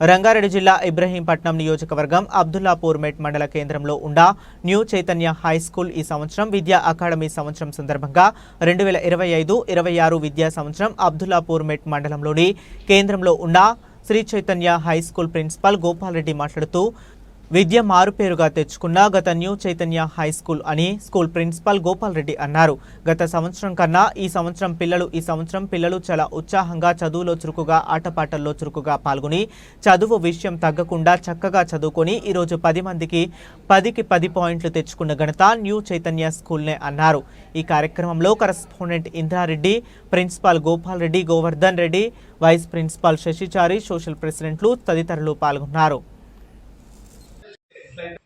రంగారెడ్డి జిల్లా ఇబ్రహీంపట్నం నియోజకవర్గం అబ్దుల్లాపూర్మెట్ మండల కేంద్రంలో ఉన్న న్యూ చైతన్య హై స్కూల్ ఈ సంవత్సరం విద్యా అకాడమీ సంవత్సరం సందర్భంగా రెండు వేల ఇరవై ఐదు ఇరవై ఆరు విద్యా సంవత్సరం అబ్దుల్లాపూర్మెట్ మండలంలోని కేంద్రంలో ఉన్న Shri Chaitanya high school principal Gopalreddy మాట్లాడుతూ విద్య మారుపేరుగా తెచ్చుకున్న గత న్యూ చైతన్య హై స్కూల్ అని స్కూల్ ప్రిన్సిపాల్ గోపాల్ రెడ్డి అన్నారు. గత సంవత్సరం కన్నా ఈ సంవత్సరం పిల్లలు ఈ సంవత్సరం పిల్లలు చాలా ఉత్సాహంగా చదువులో చురుకుగా ఆటపాటల్లో చురుకుగా పాల్గొని చదువు విషయం తగ్గకుండా చక్కగా చదువుకొని ఈరోజు పది మందికి పదికి పది పాయింట్లు తెచ్చుకున్న ఘనత న్యూ చైతన్య స్కూల్నే అన్నారు. ఈ కార్యక్రమంలో correspondent Indrareddy principal Gopal Reddy Govardhan Reddy vice principal Shashichari social ప్రెసిడెంట్లు తదితరులు పాల్గొన్నారు. వన్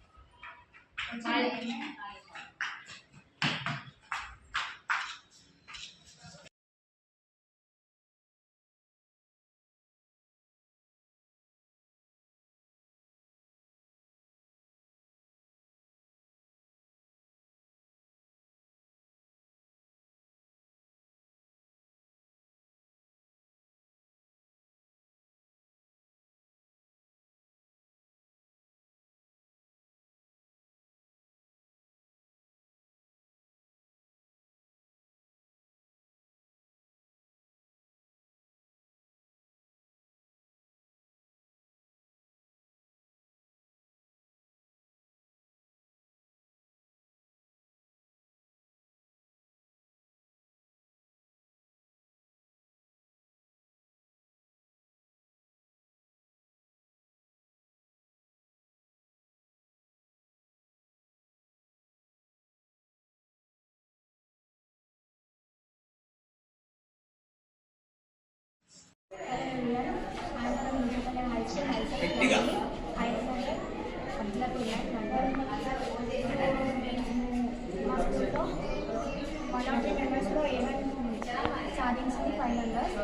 సాధించింది five members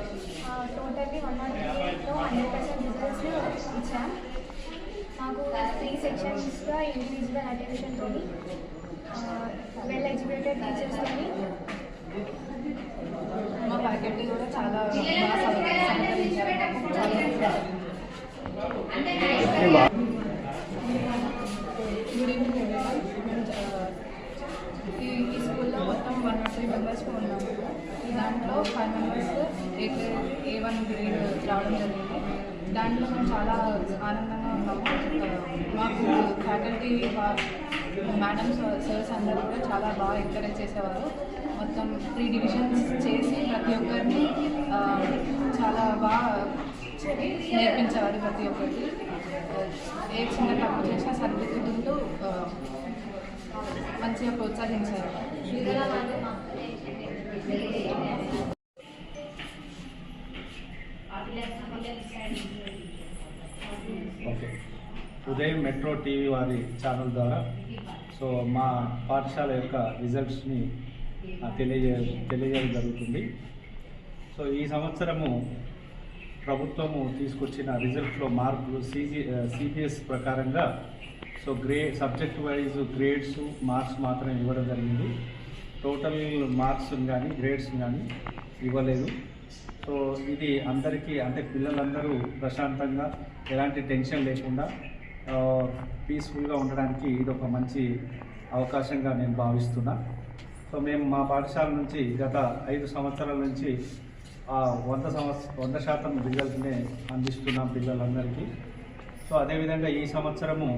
totally one not ఎయిట్లో హండ్రెడ్ పర్సెంట్ రిజల్ట్స్ ఇచ్చాం. మాకు త్రీ సెక్షన్స్గా ఇండివిజువల్ అటెన్షన్తో వెల్ ఎడ్యుకేటెడ్ టీచర్స్తోని మా ఫ్యాకల్టీ కూడా చాలా బాగా సహకరించారు చాలా గుడ్ ఈవినింగ్ ఎవరీవన్. ఈ ఈ స్కూల్లో మొత్తం వన్ త్రీ మెంబర్స్ ఉన్నాము దాంట్లో five members A A one grade రావడం జరిగింది దాంట్లో మేము చాలా ఆనందంగా ఉన్నాము మాకు ఫ్యాకల్టీ మేడమ్స్ సార్స్ అందరూ కూడా చాలా బాగా ఎంకరేజ్ చేసేవారు మొత్తం త్రీ డివిజన్స్ చేసి ప్రతి ఒక్కరిని చాలా బాగా నేర్పించేవారు ప్రతి ఒక్కరికి. ఏ చిన్న తప్పు చేసినా సరిదిద్దుకుంటూ మంచిగా ప్రోత్సహించారు. ఓకే ఉదయం మెట్రో టీవీ వారి ఛానల్ ద్వారా. సో మా పాఠశాల యొక్క రిజల్ట్స్ని తెలియజే తెలియజేయడం జరుగుతుంది. సో ఈ సంవత్సరము ప్రభుత్వము తీసుకొచ్చిన రిజల్ట్లో మార్కులు సీజీ సిబిఎస్ ప్రకారంగా సో గ్రే సబ్జెక్ట్ వైజ్ గ్రేడ్స్ మార్క్స్ మాత్రమే ఇవ్వడం జరిగింది. టోటల్ మార్క్స్ కానీ గ్రేడ్స్ కానీ ఇవ్వలేదు. సో ఇది అందరికీ అంటే పిల్లలందరూ ప్రశాంతంగా ఎలాంటి టెన్షన్ లేకుండా పీస్ఫుల్గా ఉండడానికి ఇది ఒక మంచి అవకాశంగా నేను భావిస్తున్నా. సో మేము మా పాఠశాల నుంచి గత ఐదు సంవత్సరాల నుంచి వంద సంవత్సరం వంద శాతం రిజల్ట్నే అందిస్తున్నాం పిల్లలందరికీ సో అదేవిధంగా ఈ సంవత్సరము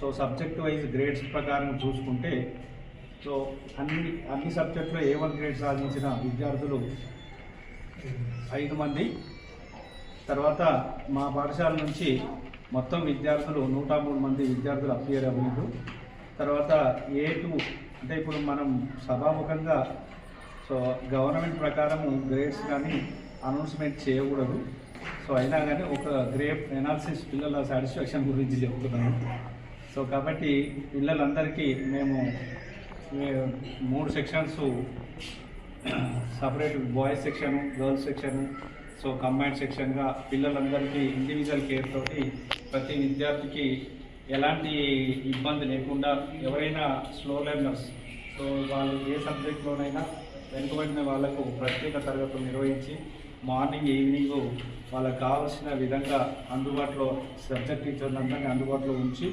సో సబ్జెక్ట్ వైజ్ గ్రేడ్స్ ప్రకారం చూసుకుంటే సో అన్ని అన్ని సబ్జెక్టులో ఏ వన్ గ్రేడ్ సాధించిన విద్యార్థులు ఐదు మంది. తర్వాత మా పాఠశాల నుంచి మొత్తం విద్యార్థులు నూట మూడు మంది విద్యార్థులు అప్లియర్ అవ్వలేదు. తర్వాత ఏ టూ అంటే ఇప్పుడు మనం సభాముఖంగా సో గవర్నమెంట్ ప్రకారము గ్రేడ్స్ కానీ అనౌన్స్మెంట్ చేయకూడదు. సో అయినా కానీ ఒక గ్రేప్ ఎనాలిసిస్ పిల్లల సాటిస్ఫాక్షన్ గురించి చెప్తున్నాను సో కాబట్టి పిల్లలందరికీ మేము మూడు sections separate boys section girls section so combined సెక్షన్గా పిల్లలందరికీ ఇండివిజువల్ కేర్ తోటి ప్రతి విద్యార్థికి ఎలాంటి ఇబ్బంది లేకుండా ఎవరైనా స్లో లెర్నర్స్ సో వాళ్ళు ఏ సబ్జెక్ట్లోనైనా వెనుకబడిన వాళ్ళకు ప్రత్యేక తరగతులు నిర్వహించి మార్నింగ్ ఈవినింగ్ వాళ్ళకు కావాల్సిన విధంగా అందుబాటులో సబ్జెక్ట్ టీచర్లందరినీ అందుబాటులో ఉంచి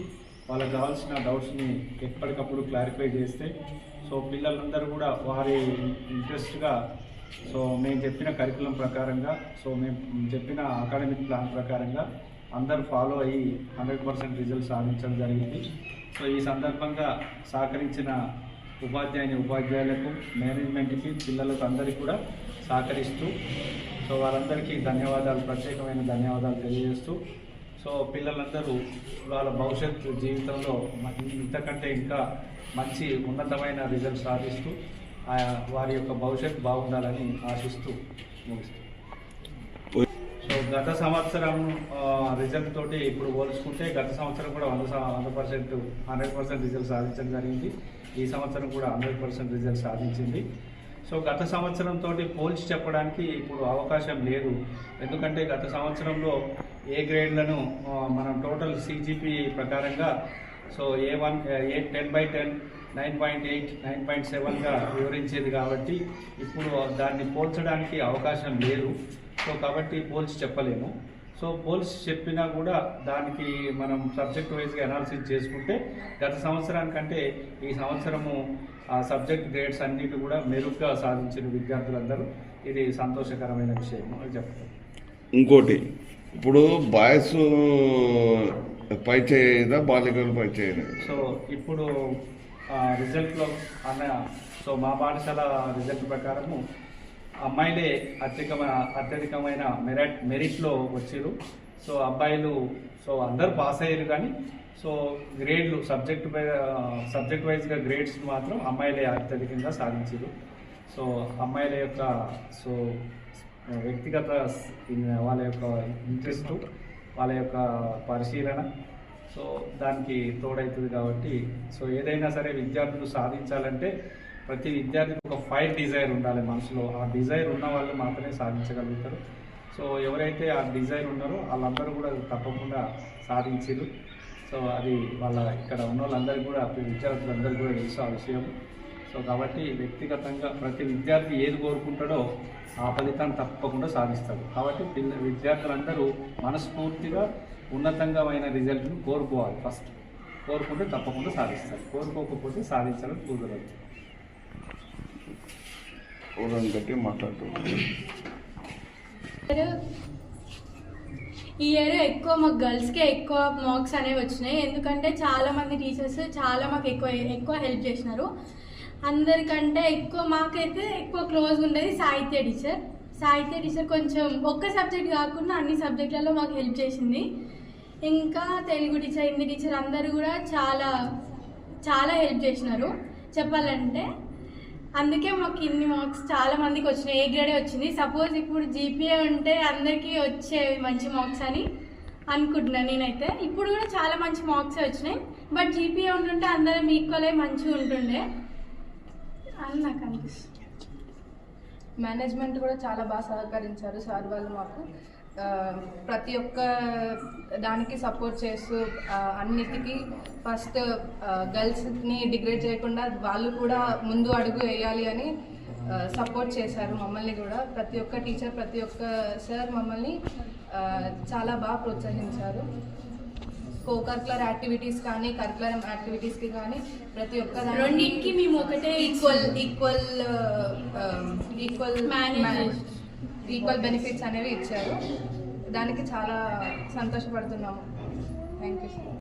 వాళ్ళకి కావాల్సిన డౌట్స్ని ఎప్పటికప్పుడు క్లారిఫై చేస్తే సో పిల్లలందరూ కూడా వారి ఇంట్రెస్ట్గా సో మేము చెప్పిన కరికులం ప్రకారంగా సో మేము చెప్పిన అకాడమిక్ ప్లాన్ ప్రకారంగా అందరు ఫాలో అయ్యి హండ్రెడ్ పర్సెంట్ రిజల్ట్ సాధించడం జరిగింది. సో ఈ సందర్భంగా సహకరించిన ఉపాధ్యాయుని ఉపాధ్యాయులకు మేనేజ్మెంట్కి పిల్లలకు అందరికీ కూడా సహకరిస్తూ సో వారందరికీ ధన్యవాదాలు ప్రత్యేకమైన ధన్యవాదాలు తెలియజేస్తూ సో పిల్లలందరూ వాళ్ళ భవిష్యత్ జీవితంలో ఇంతకంటే ఇంకా మంచి ఉన్నతమైన రిజల్ట్ సాధిస్తూ వారి యొక్క భవిష్యత్ బాగుండాలని ఆశిస్తూ ముగిస్తూ సో గత సంవత్సరం రిజల్ట్ తోటి ఇప్పుడు పోల్చుకుంటే గత సంవత్సరం కూడా వంద వంద పర్సెంట్ హండ్రెడ్ పర్సెంట్ రిజల్ట్ సాధించడం జరిగింది. ఈ సంవత్సరం కూడా హండ్రెడ్ పర్సెంట్ రిజల్ట్ సాధించింది. సో గత సంవత్సరంతో పోల్చి చెప్పడానికి ఇప్పుడు అవకాశం లేదు. ఎందుకంటే గత సంవత్సరంలో ఏ గ్రేడ్లను మనం టోటల్ సిజిపి ప్రకారంగా so A one A ten by ten nine point eight nine point సెవెన్గా వివరించేది కాబట్టి ఇప్పుడు దాన్ని పోల్చడానికి అవకాశం లేదు. సో కాబట్టి పోల్చి చెప్పలేము. సో పోల్చి చెప్పినా కూడా దానికి మనం సబ్జెక్ట్ వైజ్గా అనాలిసిస్ చేసుకుంటే గత సంవత్సరానికంటే ఈ సంవత్సరము ఆ సబ్జెక్ట్ గ్రేడ్స్ అన్నిటి కూడా మెరుగ్గా సాధించిన విద్యార్థులందరూ ఇది సంతోషకరమైన విషయం అని చెప్తారు ఇంకోటి ఇప్పుడు బాయ్స్ పై చేయదా బాలికలు పై చేయదా? సో ఇప్పుడు రిజల్ట్లో అన్న సో మా పాఠశాల రిజల్ట్ ప్రకారము అమ్మాయిలే అత్యధికమైన అత్యధికమైన మెరిట్ మెరిట్లో వచ్చారు సో అబ్బాయిలు సో అందరు పాస్ అయ్యారు కానీ సో గ్రేడ్లు సబ్జెక్ట్ సబ్జెక్ట్ వైజ్గా గ్రేడ్స్ మాత్రం అమ్మాయిలే అత్యధికంగా సాధించారు సో అమ్మాయిల యొక్క సో వ్యక్తిగత వాళ్ళ యొక్క ఇంట్రెస్ట్ వాళ్ళ యొక్క పరిశీలన. సో దానికి తోడవుతుంది కాబట్టి సో ఏదైనా సరే విద్యార్థులు సాధించాలంటే ప్రతి విద్యార్థికి ఒక ఫైర్ డిజైర్ ఉండాలి మనసులో. ఆ డిజైర్ ఉన్న వాళ్ళు మాత్రమే సాధించగలుగుతారు. సో ఎవరైతే ఆ డిజైర్ ఉన్నారో వాళ్ళందరూ కూడా తప్పకుండా సాధించారు సో అది వాళ్ళ ఇక్కడ ఉన్న వాళ్ళందరికీ కూడా విద్యార్థులందరికీ కూడా తెలుసు ఆ విషయం. సో కాబట్టి వ్యక్తిగతంగా ప్రతి విద్యార్థి ఏది కోరుకుంటాడో ఆ ఫలితాన్ని తప్పకుండా సాధిస్తాడు. కాబట్టి పిల్ల విద్యార్థులందరూ మనస్ఫూర్తిగా ఉన్నతంగా రిజల్ట్ను కోరుకోవాలి ఫస్ట్. కోరుకుంటే తప్పకుండా సాధిస్తారు. కోరుకోకపోతే సాధించడం కుదరదు. పూర్వం కట్టి మాట్లాడుతున్నాను ఈ ఇయర్ ఎక్కువ మాకు గర్ల్స్కే ఎక్కువ మార్క్స్ అనేవి వచ్చినాయి. ఎందుకంటే చాలా మంది టీచర్స్ చాలా మాకు ఎక్కువ ఎక్కువ హెల్ప్ చేసినారు. అందరికంటే ఎక్కువ మాకైతే ఎక్కువ క్లోజ్ ఉండేది సాహిత్య టీచర్ సాహిత్య టీచర్ కొంచెం ఒక్క సబ్జెక్ట్ కాకుండా అన్ని సబ్జెక్టులలో మాకు హెల్ప్ చేసింది. ఇంకా తెలుగు టీచర్ హిందీ టీచర్ అందరూ కూడా చాలా చాలా హెల్ప్ చేసినారు. చెప్పాలంటే అందుకే మాకు ఇన్ని మార్క్స్ చాలా మందికి వచ్చినాయి. ఏ గ్రేడే వచ్చింది? సపోజ్ ఇప్పుడు జీపీఏ ఉంటే అందరికీ వచ్చేవి మంచి మార్క్స్ అని అనుకుంటున్నాను నేనైతే. ఇప్పుడు కూడా చాలా మంచి మార్క్స్ వచ్చినాయి. బట్ జీపీఏ ఉంటుంటే అందరం ఈక్వల్ అయి మంచిగా ఉంటుండే అని నాకు అనిపిస్తుంది. మేనేజ్మెంట్ కూడా చాలా బాగా సహకరించారు సార్ వాళ్ళు మాకు. ప్రతి ఒక్క దానికి సపోర్ట్ చేస్తూ అన్నిటికీ ఫస్ట్ గర్ల్స్ని డిగ్రేడ్ చేయకుండా వాళ్ళు కూడా ముందు అడుగు వేయాలి అని సపోర్ట్ చేశారు మమ్మల్ని కూడా. ప్రతి ఒక్క టీచర్ ప్రతి ఒక్క సార్ మమ్మల్ని చాలా బాగా ప్రోత్సహించారు. కో కరికులర్ యాక్టివిటీస్ కానీ కరికులర్ యాక్టివిటీస్కి కానీ ప్రతి ఒక్క దానికి రెండింటికి మేము ఒకటే equal equal equal Manage. Equal benefits అనేవి ఇచ్చారు. దానికి చాలా సంతోషపడుతున్నాము. Thank you